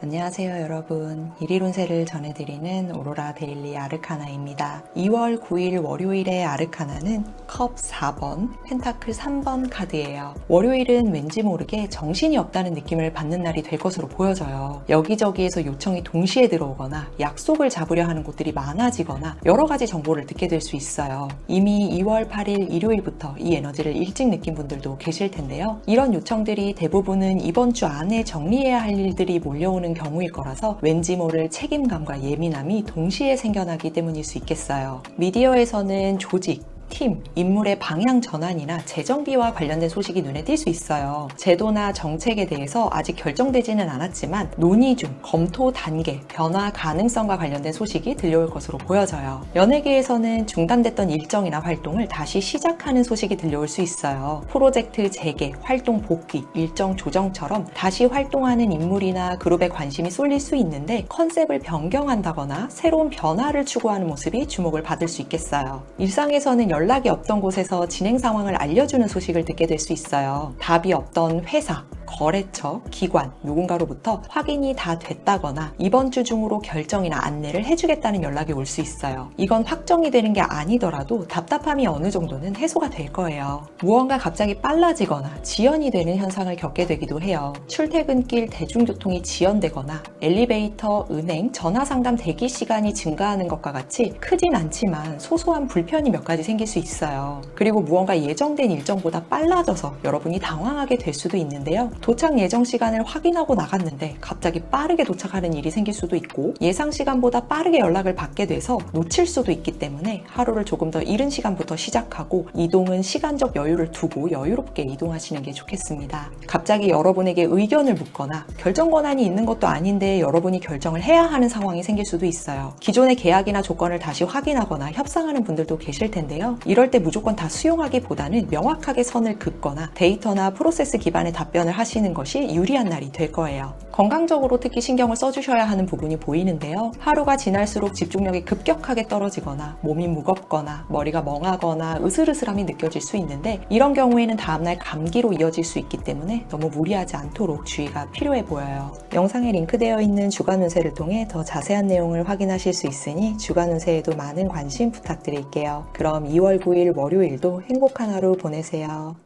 안녕하세요 여러분. 일일운세를 전해드리는 오로라 데일리 아르카나입니다. 2월 9일 월요일의 아르카나는 컵 4번 펜타클 3번 카드예요. 월요일은 왠지 모르게 정신이 없다는 느낌을 받는 날이 될 것으로 보여져요. 여기저기에서 요청이 동시에 들어오거나 약속을 잡으려 하는 곳들이 많아지거나 여러 가지 정보를 듣게 될 수 있어요. 이미 2월 8일 일요일부터 이 에너지를 일찍 느낀 분들도 계실 텐데요. 이런 요청들이 대부분은 이번 주 안에 정리해야 할 일들이 몰려오는 경우일 거라서 왠지 모를 책임감과 예민함이 동시에 생겨나기 때문일 수 있겠어요. 미디어에서는 조직, 팀, 인물의 방향 전환이나 재정비와 관련된 소식이 눈에 띌 수 있어요. 제도나 정책에 대해서 아직 결정되지는 않았지만 논의 중 검토 단계, 변화 가능성과 관련된 소식이 들려올 것으로 보여져요. 연예계에서는 중단됐던 일정이나 활동을 다시 시작하는 소식이 들려올 수 있어요. 프로젝트 재개, 활동 복귀, 일정 조정처럼 다시 활동하는 인물이나 그룹에 관심이 쏠릴 수 있는데 컨셉을 변경한다거나 새로운 변화를 추구하는 모습이 주목을 받을 수 있겠어요. 일상에서는 연락이 없던 곳에서 진행 상황을 알려주는 소식을 듣게 될 수 있어요. 답이 없던 회사, 거래처, 기관, 누군가로부터 확인이 다 됐다거나 이번 주 중으로 결정이나 안내를 해주겠다는 연락이 올 수 있어요. 이건 확정이 되는 게 아니더라도 답답함이 어느 정도는 해소가 될 거예요. 무언가 갑자기 빨라지거나 지연이 되는 현상을 겪게 되기도 해요. 출퇴근길 대중교통이 지연되거나 엘리베이터, 은행, 전화 상담 대기 시간이 증가하는 것과 같이 크진 않지만 소소한 불편이 몇 가지 생길 수 있어요. 그리고 무언가 예정된 일정보다 빨라져서 여러분이 당황하게 될 수도 있는데요. 도착 예정 시간을 확인하고 나갔는데 갑자기 빠르게 도착하는 일이 생길 수도 있고 예상 시간보다 빠르게 연락을 받게 돼서 놓칠 수도 있기 때문에 하루를 조금 더 이른 시간부터 시작하고 이동은 시간적 여유를 두고 여유롭게 이동하시는 게 좋겠습니다. 갑자기 여러분에게 의견을 묻거나 결정 권한이 있는 것도 아닌데 여러분이 결정을 해야 하는 상황이 생길 수도 있어요. 기존의 계약이나 조건을 다시 확인하거나 협상하는 분들도 계실 텐데요. 이럴 때 무조건 다 수용하기보다는 명확하게 선을 긋거나 데이터나 프로세스 기반의 답변을 하시는 것이 유리한 날이 될 거예요. 건강적으로 특히 신경을 써주셔야 하는 부분이 보이는데요. 하루가 지날수록 집중력이 급격하게 떨어지거나 몸이 무겁거나 머리가 멍하거나 으슬으슬함이 느껴질 수 있는데 이런 경우에는 다음날 감기로 이어질 수 있기 때문에 너무 무리하지 않도록 주의가 필요해 보여요. 영상에 링크되어 있는 주간 운세를 통해 더 자세한 내용을 확인하실 수 있으니 주간 운세에도 많은 관심 부탁드릴게요. 그럼 2월 9일 월요일도 행복한 하루 보내세요.